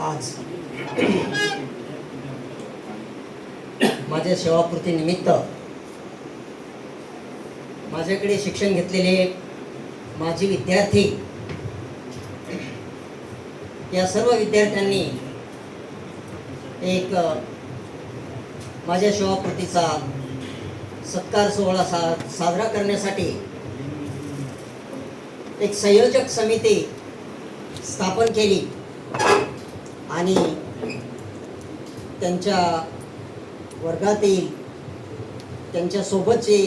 आज. माझ्या सेवापूर्ती निमित्त माझ्याकडे शिक्षण घेतलेले माझे विद्यार्थी या सर्व विद्यार्थ्यांनी एक माझ्या सेवापूर्तीचा सत्कार सोहळा सा साजरा करण्यासाठी एक संयोजक समिती स्थापन केली. आणि त्यांच्या वर्गातील त्यांच्यासोबतचे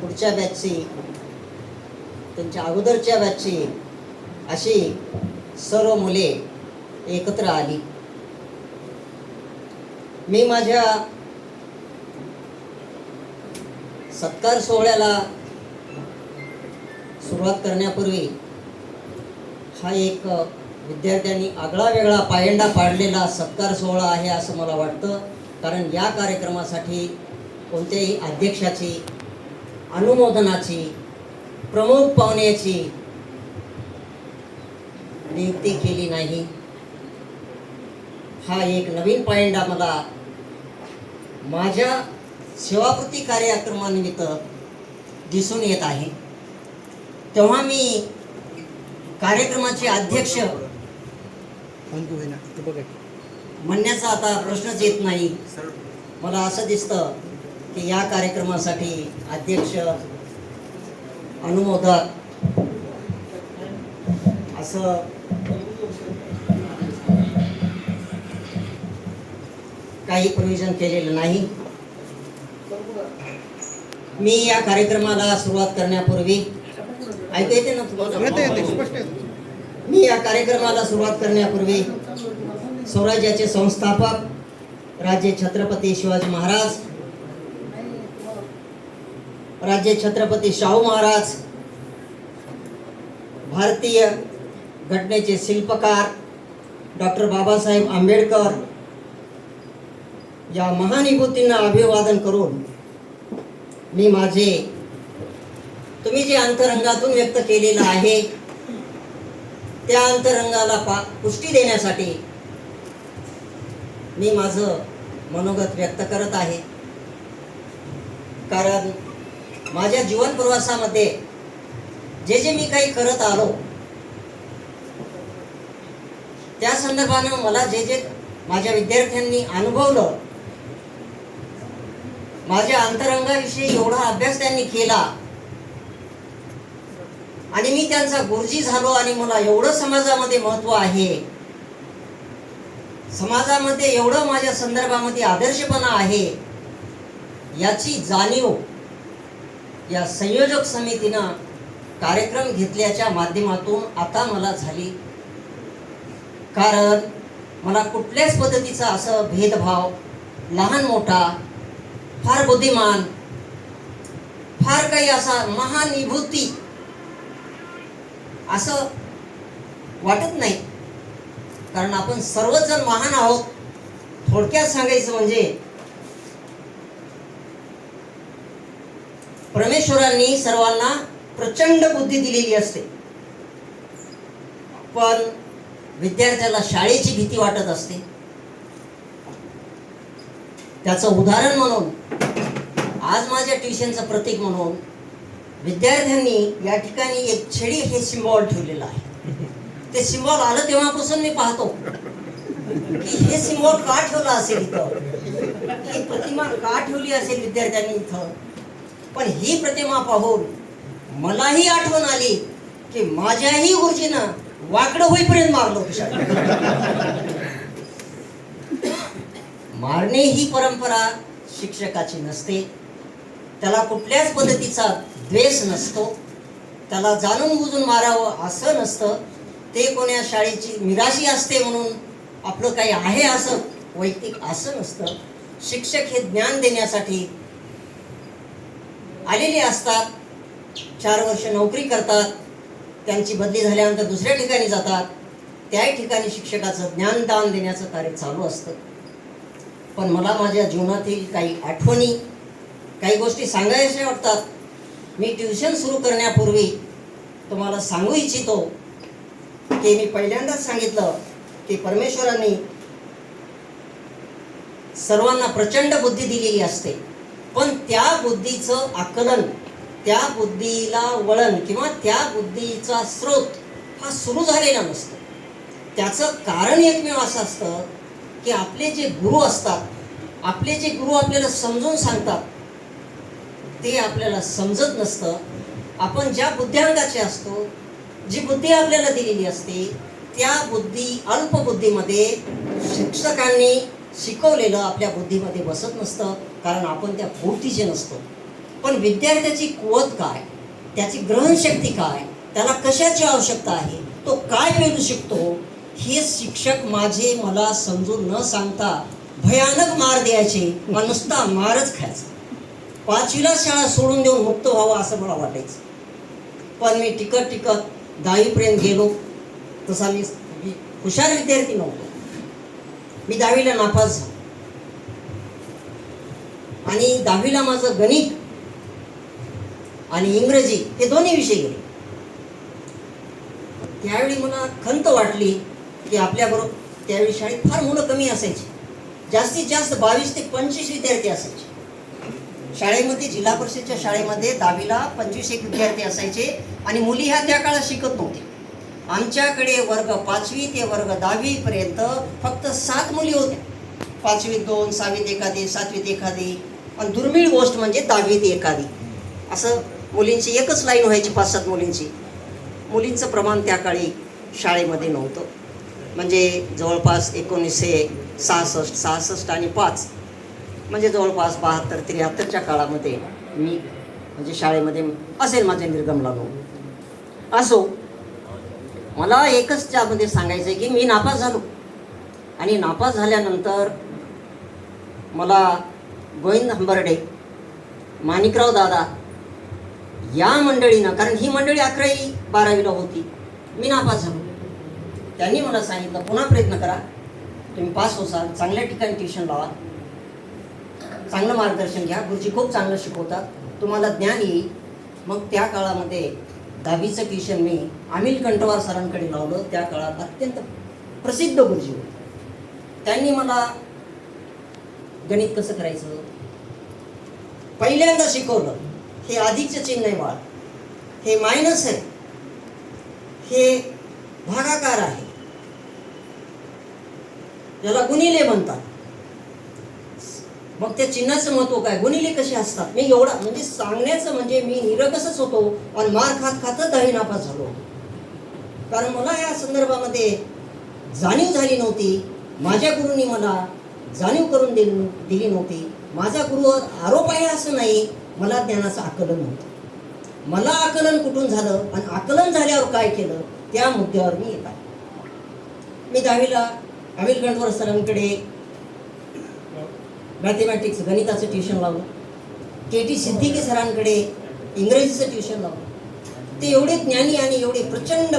पुढच्या बॅचची त्यांच्या अगोदरच्या बॅचची अशी सर्व मुले एकत्र आली. मी माझ्या सत्कार सोहळ्याला सुरुवात करण्यापूर्वी हा एक विद्यार्थ्यांनी आगळा वेगळा पायंडा पाडलेला सत्कार सोहळा आहे असं मला वाटतं. कारण या कार्यक्रमासाठी कोणत्याही अध्यक्षाची अनुमोदनाची प्रमुख पाहुण्याची नियुक्ती केली नाही. हा एक नवीन पायंडा मला माझ्या सेवाकृती कार्यक्रमानिमित्त दिसून येत आहे. तेव्हा मी कार्यक्रमाचे अध्यक्ष म्हणण्याचा आता प्रश्नच येत नाही. मला असं दिसतं की या कार्यक्रमासाठी अध्यक्ष अनुमोदक असं काही प्रोव्हिजन केलेलं नाही. मी या कार्यक्रमाला सुरुवात करण्यापूर्वी ऐकू येते ना तुम्हाला? मी या कार्यक्रमाला सुरुवात करण्यापूर्वी स्वराज्याचे संस्थापक राजे छत्रपती शिवाजी महाराज राज्य छत्रपती शाहू महाराज भारतीय घटनेचे शिल्पकार डॉक्टर बाबासाहेब आंबेडकर या महानिभूतींना अभिवादन करून मी माझे तुम्ही जे अंतरंगातून व्यक्त केलेलं आहे त्या अंतरंगाला पा पुष्टी देण्यासाठी मी माझं मनोगत व्यक्त करत आहे. कारण माझ्या जीवन प्रवासामध्ये जे जे मी काही करत आलो त्या संदर्भानं मला जे जे माझ्या विद्यार्थ्यांनी अनुभवलं माझ्या अंतरंगाविषयी एवढा अभ्यास त्यांनी केला आणि मी त्यांचा गुरुजी झालो आणि मला एवढं समाजामध्ये महत्त्व आहे. समाजामध्ये एवढं माझ्या संदर्भामध्ये आदर्शपणा आहे. याची जाणीव या संयोजक समितीनं कार्यक्रम घेतल्याच्या माध्यमातून आता मला झाली. कारण मला कुठल्याच पद्धतीचा असं भेदभाव लहान मोठा फार बुद्धिमान फार काही असा महानिभूती असं वाटत नाही. कारण आपण सर्वच जण महान आहोत. थोडक्यात सांगायचं म्हणजे परमेश्वरांनी सर्वांना प्रचंड बुद्धी दिलेली असते. पण विद्यार्थ्याला शाळेची भीती वाटत असते. त्याचं उदाहरण म्हणून आज माझ्या ट्युशनचं प्रतीक म्हणून विद्यार्थ्यांनी या ठिकाणी एक छेडी हे सिम्बॉल ठेवलेलं आहे. ते सिम्बॉल आलं तेव्हापासून मी पाहतो. की हे सिम्बॉल का ठेवलं असेल इथं? ही प्रतिमा का ठेवली असेल विद्यार्थ्यांनी इथं? पण ही प्रतिमा पाहून मलाही आठवण आली की माझ्याही गुरुजीनं वाकडं होईपर्यंत मारलो मारणे ही परंपरा शिक्षकाची नसते. त्याला कुठल्याच पद्धतीचा द्वेष नसतो. त्याला जाणून बुजून मारावं असं नसतं. ते कोण्या शाळेची निराशी असते म्हणून आपलं काही आहे असं वैयक्तिक असं नसतं. शिक्षक हे ज्ञान देण्यासाठी आलेले असतात. चार वर्ष नोकरी करतात. त्यांची बदली झाल्यानंतर दुसऱ्या ठिकाणी जातात. त्याही ठिकाणी शिक्षकाचं ज्ञानदान देण्याचं कार्य चालू असतं. पण मला माझ्या जीवनातील काही आठवणी काही गोष्टी सांगायच्या वाटतात. मी ट्युशन सुरू करण्यापूर्वी तुम्हाला सांगू इच्छितो की मी पहिल्यांदाच सांगितलं की परमेश्वरांनी सर्वांना प्रचंड बुद्धी दिलेली असते. पण त्या बुद्धीचं आकलन त्या बुद्धीला वळण किंवा त्या बुद्धीचा स्रोत हा सुरू झालेला नसतो. त्याचं कारण एकमेव असं असतं की आपले जे गुरु असतात आपले जे गुरु आपल्याला समजून सांगतात ते आपल्याला समजत नसतं. आपण ज्या बुद्ध्यांगाचे असतो जी बुद्धी आपल्याला दिलेली असते त्या बुद्धी अल्पबुद्धीमध्ये शिक्षकांनी शिकवलेलं आपल्या बुद्धीमध्ये बसत नसतं कारण आपण त्या पूर्तीचे नसतो. पण विद्यार्थ्याची कुवत काय? त्याची ग्रहणशक्ती काय? त्याला कशाची आवश्यकता आहे? तो काय मिळू शकतो? हे शिक्षक माझे मला समजून न सांगता भयानक मार द्यायचे व नुसता मारच खायचा. पाचवीला शाळा सोडून देऊन मुक्त व्हावं असं मला वाटायचं. पण मी टिकत टिकत दहावीपर्यंत गेलो. तसा मी हुशार विद्यार्थी नव्हतो. मी दहावीला नापास झालो. आणि दहावीला माझं गणित आणि इंग्रजी हे दोन्ही विषय गेले. त्यावेळी मला खंत वाटली की आपल्याबरोबर त्यावेळी शाळेत फार मुलं कमी असायची. जास्तीत जास्त बावीस ते पंचवीस विद्यार्थी असायचे. शाळेमध्ये जिल्हा परिषदच्या शाळेमध्ये दहावीला पंचवीस एक विद्यार्थी असायचे आणि मुली ह्या त्या काळात शिकत नव्हत्या आमच्याकडे वर्ग पाचवी ते वर्ग दहावीपर्यंत फक्त सात मुली होत्या. पाचवीत दोन सहावीत एखादी सातवीत एखादी आणि दुर्मिळ गोष्ट म्हणजे दहावीत एखादी. असं मुलींची एकच लाईन व्हायची पाच सात मुलींची. मुलींचं प्रमाण त्या काळी शाळेमध्ये नव्हतं. म्हणजे जवळपास एकोणीसशे सहासष्ट सहासष्ट आणि पाच म्हणजे जवळपास बहात्तर त्र्याहत्तरच्या काळामध्ये मी म्हणजे शाळेमध्ये असेल माझे निर्गमला असो मला एकच त्यामध्ये सांगायचं आहे की मी नापास झालो. आणि नापास झाल्यानंतर मला गोविंद हंबर्डे माणिकराव दादा या मंडळीनं कारण ही मंडळी अकरावी बारावीला होती मी नापास झालो. त्यांनी मला सांगितलं पुन्हा प्रयत्न करा तुम्ही पास होसाल चांगल्या ठिकाणी ट्युशन लावा. चांगलं मार्गदर्शन घ्या. गुरुजी खूप चांगलं शिकवतात. तुम्हाला ज्ञान येईल. मग त्या काळामध्ये दहावीचं ट्युशन मी अमिल कंटवार सरांकडे लावलं. त्या काळात अत्यंत प्रसिद्ध गुरुजी होते. त्यांनी मला गणित कसं करायचं? पहिल्यांदा शिकवलं हे अधिकचं चिन्ह आहे बाळ. हे मायनस आहे. हे भागाकार आहे. याला गुणिले म्हणतात. मग त्या चिन्हाचं महत्त्व काय? गुणिले कसे असतात? मी एवढा म्हणजे सांगण्याचं म्हणजे मी निरगसच होतो आणि मार खात खातच दहावी नापास झालो कारण मला या संदर्भामध्ये जाणीव झाली नव्हती. माझ्या गुरुंनी मला जाणीव करून दिली दिली नव्हती. माझा गुरुवर आरोप आहे असं नाही. मला ज्ञानाचं आकलन नव्हतं मला आकलन कुठून झालं? आणि आकलन झाल्यावर काय केलं? त्या मुद्द्यावर मी येत आहे. मी दहावीला अनिल सरांकडे मॅथेमॅटिक्स गणिताचं ट्युशन लावलं. के टी सिद्दीकी सरांकडे इंग्रजीचं ट्युशन लावलं. ते एवढे ज्ञानी आणि एवढे प्रचंड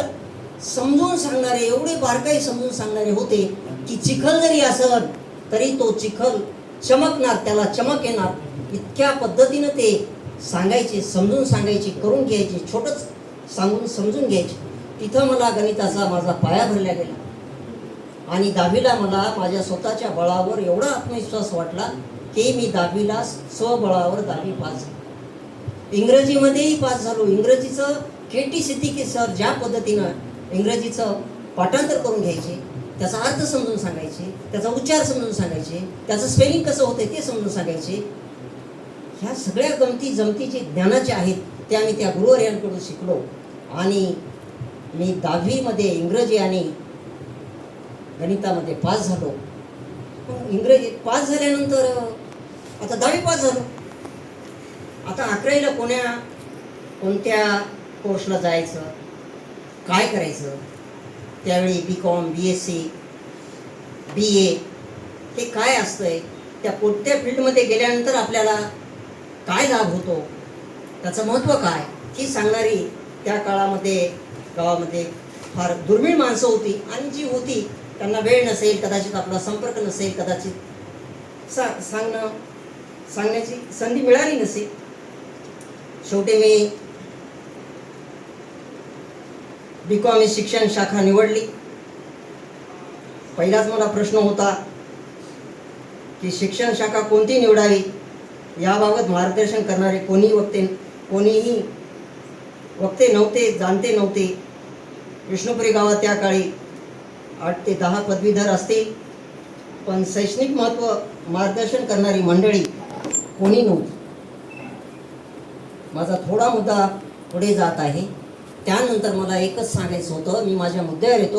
समजून सांगणारे एवढे बारकाई समजून सांगणारे होते की चिखल जरी असत तरी तो चिखल चमकणार त्याला चमक येणार. इतक्या पद्धतीनं ते सांगायचे समजून सांगायचे करून घ्यायचे छोटंच सांगून समजून घ्यायचे. तिथं मला गणिताचा माझा पाया भरला गेला. आणि दहावीला मला माझ्या स्वतःच्या बळावर एवढा आत्मविश्वास वाटला की मी दहावीला स्वबळावर दहावी पास इंग्रजीमध्येही पास झालो. इंग्रजीचं के टी सिद्दीकी सर ज्या पद्धतीनं इंग्रजीचं पाठांतर करून घ्यायचे त्याचा अर्थ समजून सांगायचे त्याचा उच्चार समजून सांगायचे त्याचं स्पेलिंग कसं होतं ते समजून सांगायचे ह्या सगळ्या गमती जमती जे ज्ञानाचे आहेत ते आम्ही त्या गुरुवर्यांकडून शिकलो. आणि मी दहावीमध्ये इंग्रजी आणि गणितामध्ये पास झालो. इंग्रजीत पास झाल्यानंतर आता दहावी पास झालो. आता अकरावीला कोण्या कोणत्या कोर्सला जायचं? काय करायचं? त्यावेळी B Com B S C B A हे काय असतंय? त्या कोणत्या फील्डमध्ये गेल्यानंतर आपल्याला काय लाभ होतो? त्याचं महत्त्व काय? ही सांगणारी त्या काळामध्ये गावामध्ये फार दुर्मिळ माणसं होती आणि जी होती त्यांना वेळ नसेल कदाचित आपला संपर्क नसेल कदाचित सा सांगणं सांगण्याची संधी मिळाली नसेल. शेवटी मी बी कॉम शिक्षण शाखा निवडली. पहिलाच मला प्रश्न होता की शिक्षण शाखा कोणती निवडावी? याबाबत मार्गदर्शन करणारे कोणी वक्ते कोणीही वक्ते नव्हते जाणते नव्हते. विष्णुपुरी गावात त्या काळी आठ ते दहा पदवीधर असतील. पण शैक्षणिक महत्त्व मार्गदर्शन करणारी मंडळी कोणी नव्हती. माझा थोडा मुद्दा पुढे जात आहे. त्यानंतर मला एकच सांगायचं होतं. मी माझ्या मुद्द्यावर येतो.